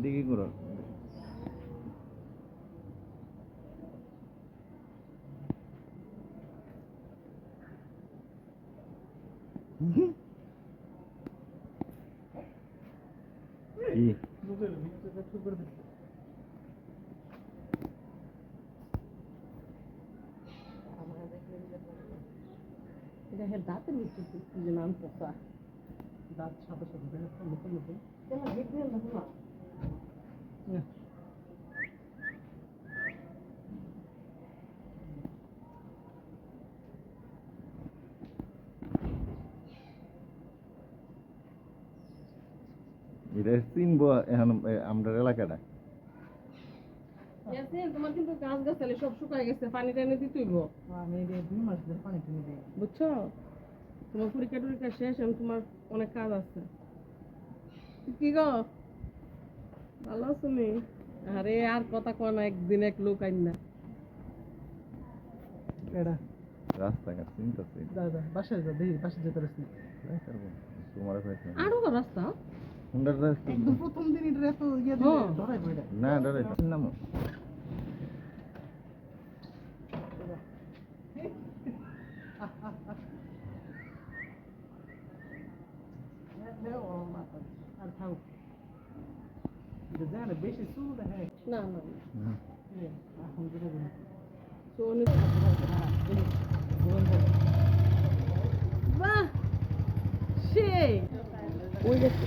কি এটা দাঁতের ভিতরে কি যেন আমি পোকা দাঁত সাথে সাথে দেখা নতুন নতুন কেন দেখবে দেখো না এটা চিনবো এখন এ, আমরা এলাকাটা। তোমার কিন্তু গাছ গাছালি সব শুকায় গেছে পানি টানি দিতেইব আমি দুই মাস ধরে পানি টেনে দিই। বুঝছ? তোমার পরীক্ষা টরীক্ষা শেষ এখন তোমার অনেক কাজ আছে। কি গো? ভালো আছো আরে আর কথা কয় না একদিন এক লোক আইন না। এটা রাস্তাঘাট চিনতেছি। যা যা বাসায় যা দেখি বাসায় যেতে পারিস আরও রাস্তা? হুন্ডার রাস্তা একদম প্রথম দিন ইয়ে দিলে হ্যাঁ। বইটা। না ডরে নাম। আর থাও এটা জানে বেশি চুল দেখে না না না। এখন যেটা তো অনেক বাহ! সেই ওই গেছে